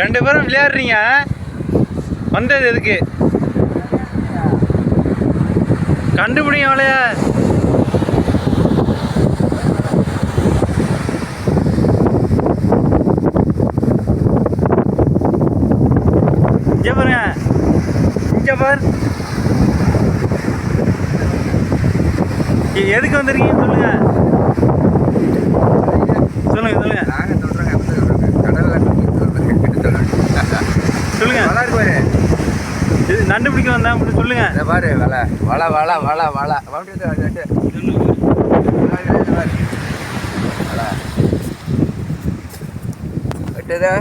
ரெண்டு பேரும் விளையாடுறீங்க? வந்தது எதுக்கு? கண்டுபிடிங்க அவளைய. இங்கே பாருங்க. இங்கே பாரு. எதுக்கு வந்திருக்கீங்க சொல்லுங்க. சொல்லுங்க சொல்லுங்க. சொல்லுங்க வலை இருக்கு பாரு இது நண்டு பிடிக்க வந்தா அப்படி சொல்லுங்க இதை பாரு வலை வலை வலை வலை வலை வண்டி எடுத்து வலை எடுத்து. வலை எடுத்து பாரு. வலை. வெட்டுதா?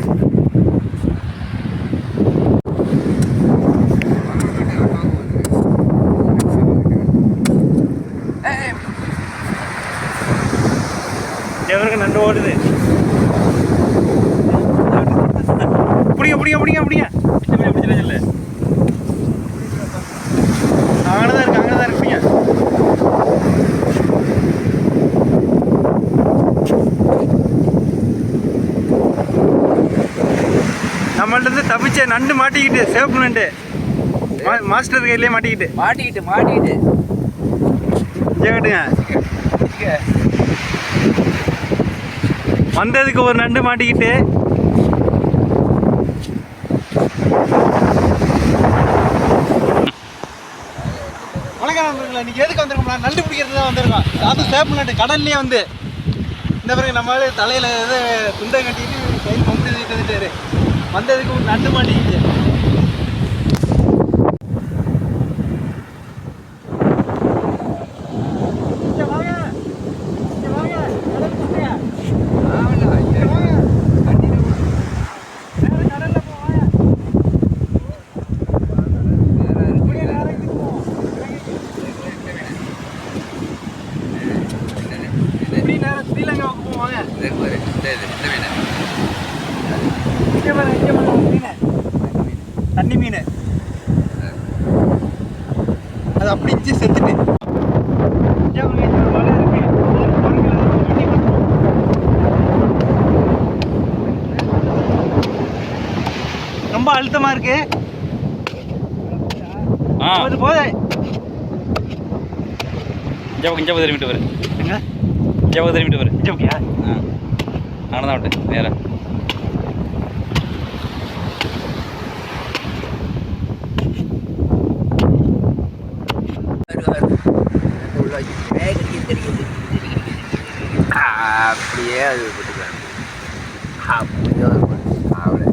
எவருக்கு நண்டு ஓடுது பிடிங்க பிடிங்க பிடிங்க பிடிச்சிட சொல்லு அங்கே தான் இருக்கு அங்கே தான் இருக்கு பிடிங்க நம்மள்ட்ட தப்பிச்ச நண்டு மாட்டிக்கிட்டு சேஃப் நண்டு. மாஸ்டர் கையிலே மாட்டிக்கிட்டு. மாட்டிக்கிட்டு மாட்டிக்கிட்டு. கேட்டுங்க. வந்ததுக்கு ஒரு நண்டு மாட்டிக்கிட்டு இன்னைக்கு எதுக்கு வந்திருக்கோம்னா நண்டு பிடிக்கிறது தான் வந்திருக்கோம் அது சேப்பு நண்டு கடல்லையே வந்து. இந்த பிறகு நம்ம தலையில் தலையில துண்டை கட்டிட்டு கையில் கொண்டு வந்ததுக்கு ஒரு நண்டு மாட்டிக்கிட்டு இங்க வாங்க. இங்க வாங்க. கடல் குட்டையா. ஆவண்ணா, இங்க. கண்டிப்பா. நேரா கடல்ல போ, வாங்க. வேற இப்படியே இருக்கு. நேரா இதுக்கு போ. இப்படியே நேரா ஸ்ரீலங்காவுக்கு போ, வாங்க. இது பாரு, இந்த இது, இந்த மீன். இங்க பாருங்க, இங்க பாருங்க, ஒரு மீனு. தண்ணி மீன். அது அப்படி இஞ்சி செத்துட்டு. ரொம்ப அழுத்தமா இருக்கு. ஆ. அது போதே இந்த பக்கம் திரும்பிட்டு வரு பக்கம் திரும்பிட்டு வரு இங்க ஓகேயா ஆ. அங்கே தான் விட்டு நேரா பாரு, பாரு. உள்ள வைக்க. ஏய், கடிக்குது, கடிக்குது. ஆ, அப்படியே அது போட்டுக்கலாம் அப்படியே அது போட்டு. அவ்வளோ.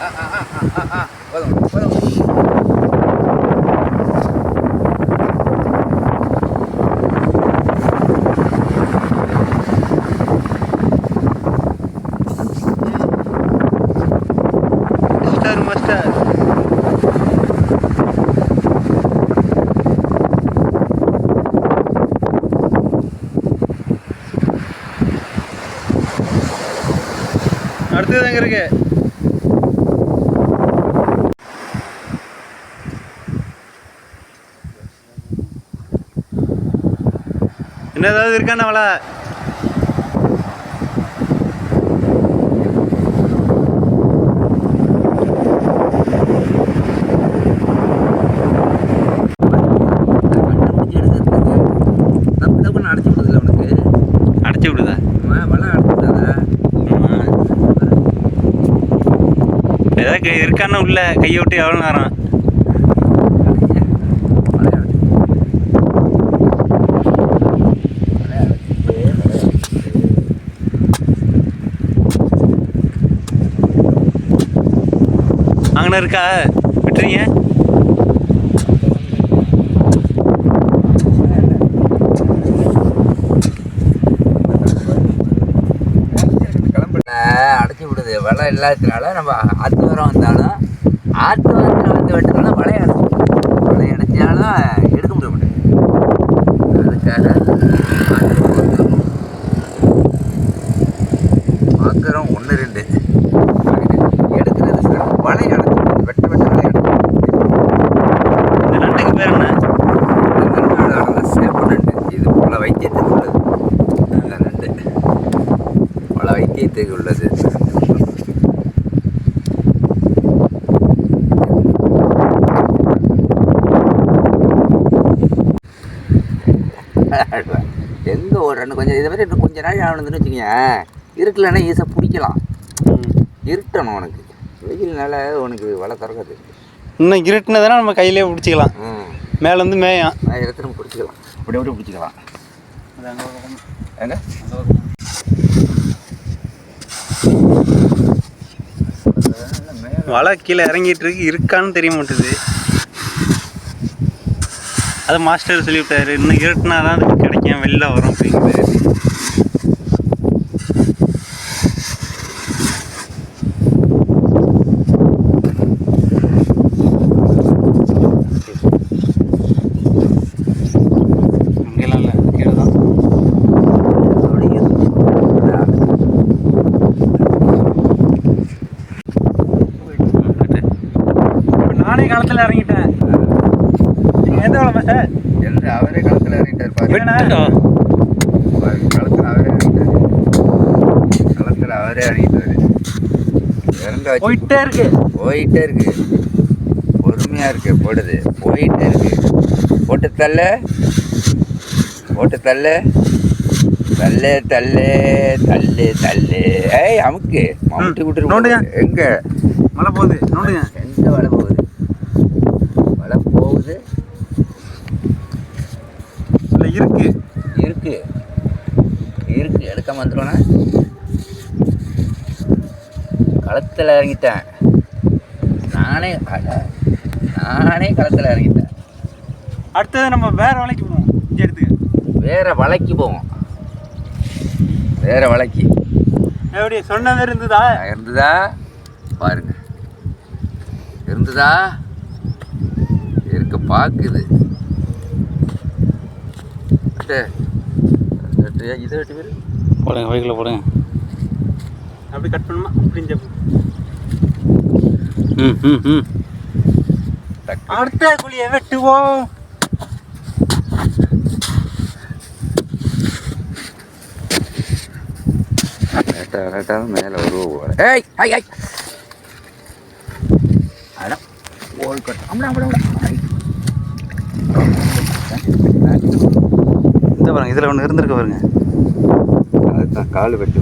ஆ, ஆ, ஆ, ஆ, ஆ, ஆ. போதும், போதும். மாஸ்டர் மாஸ்டர் தாங்க இருக்கு. என்ன ஏதாவது இருக்காண்ணா வலை கண்டுபிடிச்சு எடுக்கிறதுக்கு தப்பு தப்புன்னு அடைச்சி விடுதுல உனக்கு அடைச்சி விடுதா ஆ, வலை அடைச்சி விடாதா ஏதாவது இருக்கான்னு உள்ள கையை விட்டு எவ்வளோ நேரம். அங்கே இருக்கா? விட்டுறீங்க அதெல்லாம் இல்லாததுனால நம்ம ஆத்தோரம் வந்தாலும் ஆத்தோரத்தில் வந்து வெட்டதுனால மழை அடைச்சு மழை அடைஞ்சாலும் எடுக்க முடிய மாட்டேங்குது. அதுக்காக பார்க்குறோம் ஒன்று ரெண்டு. எடுக்கிறது சிறப்பு வெட்ட வெட்ட மழை அடைச்சு இந்த நண்டுக்கு பேர் என்ன? சேப்பு இது போல் வைத்தியத்துக்கு உள்ளது. இந்த நண்டு வைத்தியத்துக்கு உள்ளது. எங்கே ஓடுறன்னு கொஞ்சம் இதை மாதிரி இன்னும் கொஞ்ச நாள் ஆனதுன்னு வச்சுக்கோங்க இருட்டலன்னா ஈஸியாக பிடிக்கலாம். இருட்டணும் உனக்கு. வெயில்னால உனக்கு வலை திறக்காது. இன்னும் இருட்டுனதுன்னா நம்ம கையிலே பிடிச்சிக்கலாம். ம். மேலே வந்து மேயம் இடத்துல பிடிச்சிக்கலாம். அப்படி அப்படி பிடிச்சிக்கலாம். எங்க வலை கீழே இறங்கிட்டு இருக்கு. இருக்கான்னு தெரிய மாட்டுது. அது மாஸ்டர் சொல்லிவிட்டாரு. இன்னும் இருட்டுனா தான் அது கிடைக்கும். வெளில வரும் அப்படிங்கிறது இங்கெல்லாம் இல்லை. கீழே தான். அதோட இருக்கு. இப்போ நானே காலத்தில் இறங்கிட்டேன். வேலை சார். எந்த அவரே களத்தில் இறங்கிட்டார் பாரு. களத்துல அவரே இறங்கிட்டாரு. களத்தில் அவரே இறங்கிட்டாரு. இறங்க போயிட்டே இருக்கு. போயிட்டே இருக்கு. பொறுமையா இருக்கு போடுது. போயிட்டே இருக்கு. போட்டு தள்ள. போட்டு தள்ள. தள்ளு தள்ளு தள்ளு தள்ளு. ஏய் அமுக்கு. மம்முட்டி. விட்டுரு எங்க? மழை போகுது. நோண்டுங்க எங்க வலை போகுது வலை போகுது இல்லை இருக்கு இருக்கு வந்துடுவானா களத்தில் இறங்கிட்டேன். நானே நானே களத்தில் இறங்கிட்டேன். அடுத்தது நம்ம வேற வேலைக்கு போவோம். இங்கே எடுத்துக்க. வேற வலைக்கு போவோம். வேற வலைக்கு. எப்படி சொன்ன மாதிரி இருந்ததா இருந்ததா? பாருங்க. இருந்ததா? இருக்க அட்டே, இதை வெட்டி பேரு போடுங்க பைக்கில் போடுங்க. அப்படி கட் பண்ணுமா? அப்படின்னு. ம் ம் ம். அடுத்த குழியை வெட்டுவோம். லேட்டா லேட்டா மேலே வருவோம் போல. ஏய் ஐய் ஐய் அட ஓல் கட் அம்மா அம்மா இந்த பாருங்க இதில் ஒன்று இருந்திருக்கு பாருங்க. కాళ్ళు పెట్టి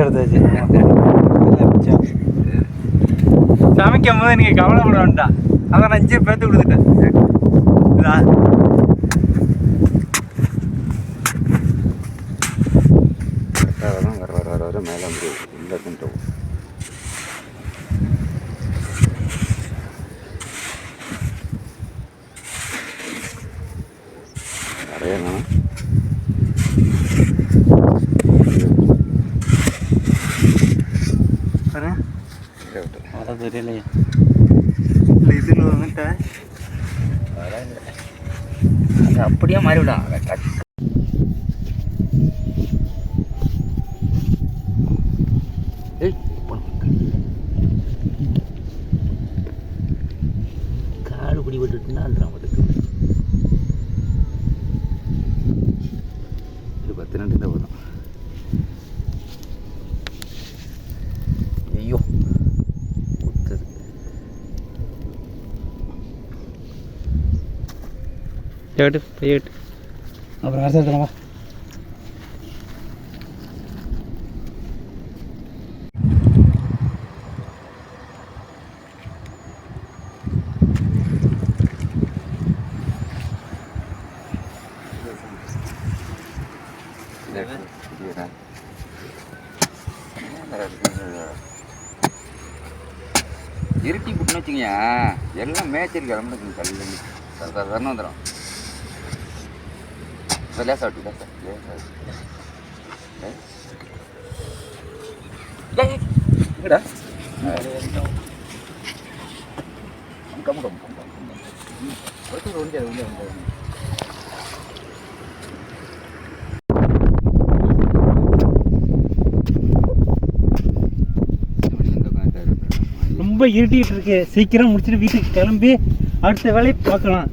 ரெண்டு பைசா எடுத்தாச்சு சமைக்கும் போது நீங்கள் கவலைப்பட வேண்டாம். அதான் நான் அஞ்சு பேர்த்து கொடுத்துட்டேன் இதா கரெக்டாக வரும் வர வர வர வர மேலே வந்து உள்ளே கொண்டு போகும் நிறைய வேணும் பாருங்க இல்லை இதில் வந்துட்டேன் அது அப்படியே மாறிவிடும் எடு போயிட்டு அப்புறம் அரசு எடுத்துலாம் இருட்டி விட்டுன்னு வச்சுக்கோங்க எல்லாம் மேய்ச்சல் கிளம்புன்னு தள்ளி தள்ளி சாதாரண வந்துடும் So left or left, left, left. Enggak dah. Kamu dong. Kau tu ronda, ronda, ronda. ரொம்ப இருட்டிகிட்டு இருக்கு சீக்கிரம் முடிச்சுட்டு வீட்டுக்கு கிளம்பி அடுத்த வேலையை பார்க்கலாம்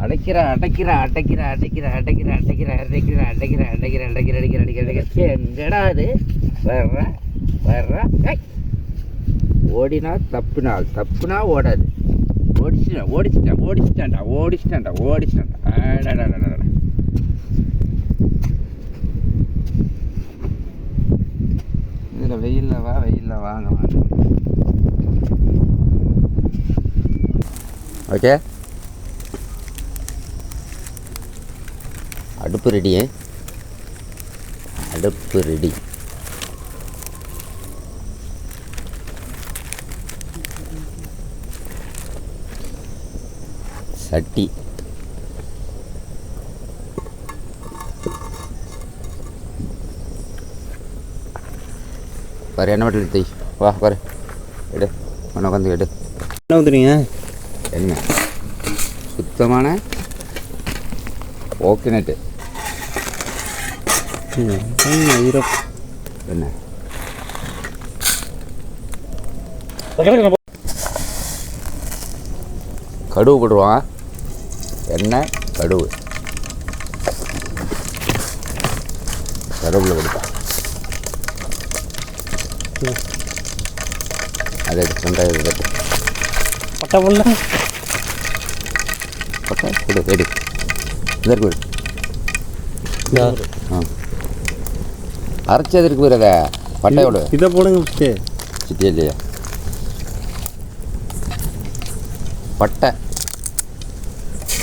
அடைக்கிற அடைக்கிறேன் அடைக்கிறேன் அடைக்கிறேன் அடைக்கிறேன் அடைக்கிறேன் அடைக்கிறேன் அடைக்கிற அடைக்கிற அடைக்கிற அடைக்கிறேன் அடைக்கிறேன் அடைக்கிறேன் எங்கடா அது வர்றேன் வர்றேன் ஓடினா தப்புனால் தப்புனா ஓடாது ஓடிச்சிட்டேன் ஓடிச்சிட்டேன் ஓடிச்சிட்டேன்டா ஓடிச்சிட்டேன்டா ஓடிச்சிட்டேன்டா இதில் வெயிலில் வா வெயிலில் வாங்க வாங்க ஓகே. அடுப்பு ரெடி அடுப்பு ரெடி சட்டி. பாரு என்ன மட்டும் எடுத்து வா. பாரு. எடு. உன்னை உட்காந்து எடு. என்ன வந்துடுங்க என்ன? சுத்தமான ஓகேனட்டு ஈரப் என்ன? கடுவு போடுவான் எண்ணெய் கடுவு. கருவில் கொடுத்தான் அது ரெண்டாயிரம் பட்டை. கொடு எடு இதற்கு ஆ. அரைச்சது இருக்கு பிறகு பட்டையோடு இதை போடுங்க சித்தியா இல்லையா பட்டை.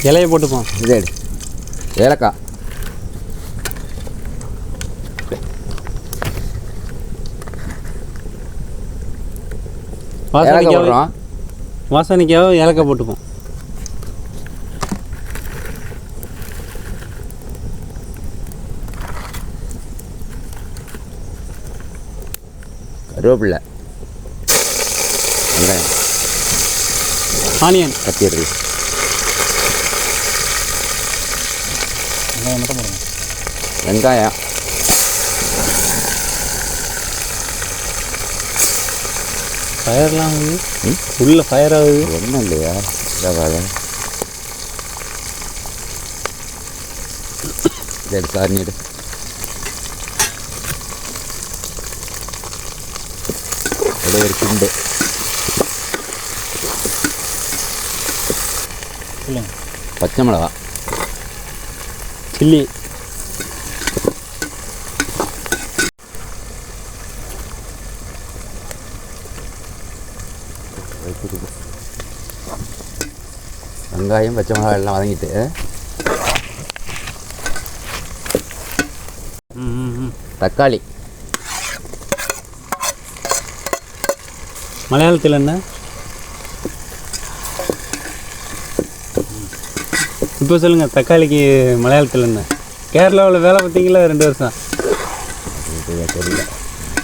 இலையை போட்டுப்போம் இதை எடு. ஏலக்காய். வாசனைக்காக ஏலக்காய் போட்டுப்போம். கருவேப்பில்லை வெங்காயம். ஆனியன். கத்தி எடுத்து வெங்காயம் மட்டும் போடுங்க. வெங்காயம். ஃபயர்லாம் ஆகுது? உள்ள ஃபயர் ஆகுது ஒன்றும் இல்லையா? இதாவாத சரி சார் நீடு ஒரே சொல்லுங்க பச்சை மிளகா. சில்லி. வெங்காயம் பச்சை மிளகாய் எல்லாம் வதங்கிட்டு. தக்காளி. மலையாளத்தில் என்ன? இப்போ சொல்லுங்க தக்காளிக்கு மலையாளத்தில் என்ன? கேரளாவில் வேலை பார்த்தீங்களா ரெண்டு வருஷம்? தெரியல.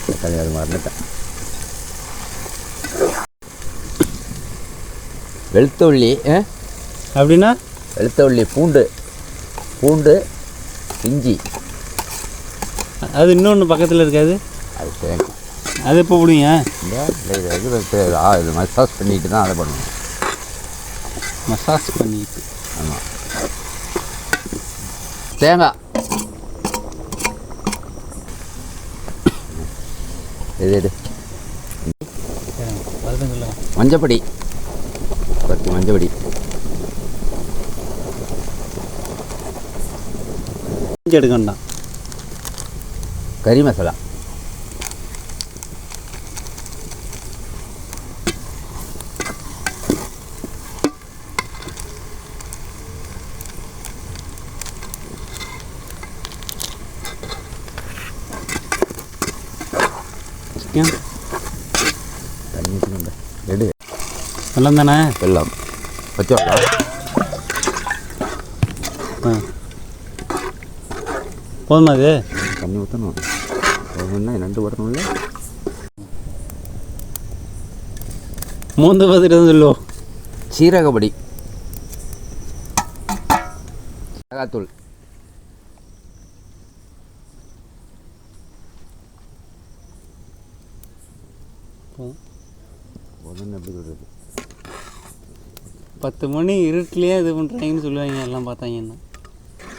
தக்காளி அது மறந்துட்டேன் வெளுத்தவள்ளி ஆ? அப்படின்னா? வெளுத்தவள்ளி பூண்டு. பூண்டு இஞ்சி. அது இன்னொன்று பக்கத்தில் இருக்காது? அது தேங்காய். அது எப்போ விடுவீங்க? இது மசாஜ் பண்ணிட்டு தான் அதை பண்ணுவோம். மசாஜ் பண்ணிட்டு. ஆமாம் தேங்காய். இது எடு மஞ்சப்படி. பத்து மஞ்சப்படி. எடுக்கண்டாம் கறி மசாலா. வெள்ளம் தானே வெள்ளம். வச்சோம் ஆ. போதுமா அது தண்ணி ஊற்றணும் என்ன நண்டு வரணும்ல மூந்து பார்த்துட்டு சொல்லுவோம். சீரகப்படி. மிளகாத்தூள். பத்து மணி இருட்டிலேயே இது பண்ணுறாங்கன்னு சொல்லுவாங்க. எல்லாம் பார்த்தாங்கன்னா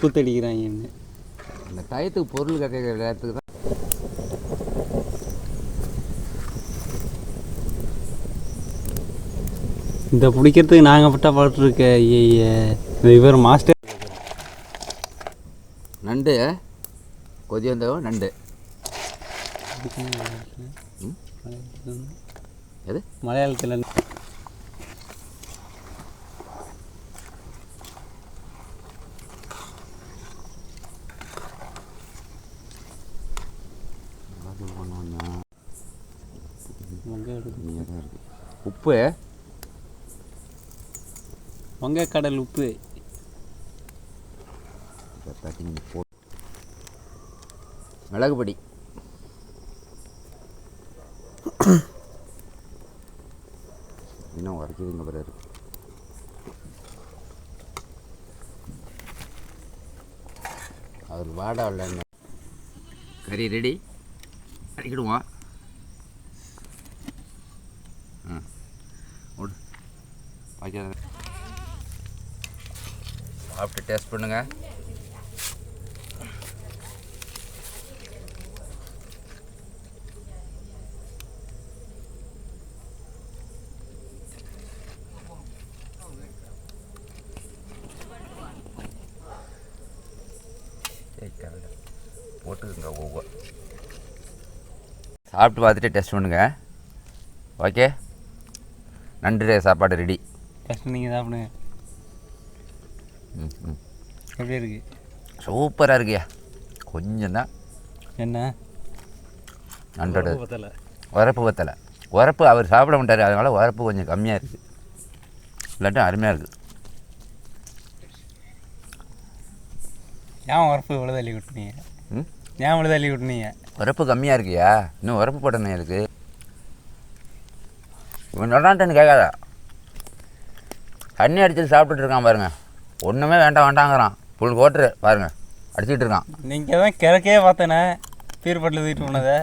குத்தடிக்கிறாங்கன்னு அந்த டயத்துக்கு பொருள் கேட்குற நேரத்துக்கு தான். இந்த பிடிக்கிறதுக்கு நாங்கள் பட்டா பாட்டுருக்க ஐய இவர் மாஸ்டர் நண்டு. கொதி வந்தவன் நண்டு? எது? மலையாளத்தில் கம்மியாக தான் இருக்குது உப்பு? வங்கக்கடல் உப்பு. பார்த்தீங்கன்னா போ மிளகு பொடி. இன்னும் உரைக்குதுங்க பிறகு. அவர் வாடா இல்லைங்க கறி ரெடி அடிக்கிடுவோம் ஆ விடு வைக்காத சாப்பிட்டு டேஸ்ட் பண்ணுங்கள் போட்டுக்குங்க ஒவ்வொரு. சாப்பிட்டு பார்த்துட்டு டெஸ்ட் பண்ணுங்க. ஓகே நண்டு சாப்பாடு ரெடி டெஸ்ட் நீங்கள் சாப்பிடுங்க. எப்படி இருக்கு. சூப்பராக இருக்குயா? கொஞ்சம் தான். என்ன? பத்தலை. உரப்பு பத்தலை. உரப்பு அவர் சாப்பிட மாட்டார் அதனால் உரப்பு கொஞ்சம் கம்மியாக இருக்குது இல்லாட்டும் அருமையாக இருக்குது ஏன் உரப்பு இவ்வளோ தள்ளி விட்டுனீங்க ம்? ஏன் இவ்வளோ தள்ளி விட்டுனீங்க உரப்பு கம்மியாக இருக்குயா? இன்னும் உரப்பு போடணும் இருக்கு. இவன் சொல்கிறான்ட்டு கேட்காத. தண்ணி அடிச்சுட்டு சாப்பிட்டுட்டு இருக்கான் பாருங்க. ஒன்றுமே வேண்டாம் வேண்டாங்கிறான். புல் கோட்டுரு பாருங்க. அடிச்சிட்டு இருக்கான். நீங்கள் தான் கிழக்கே பார்த்தேனே. பீர்பட்டில் தூக்கிட்டு போனதை.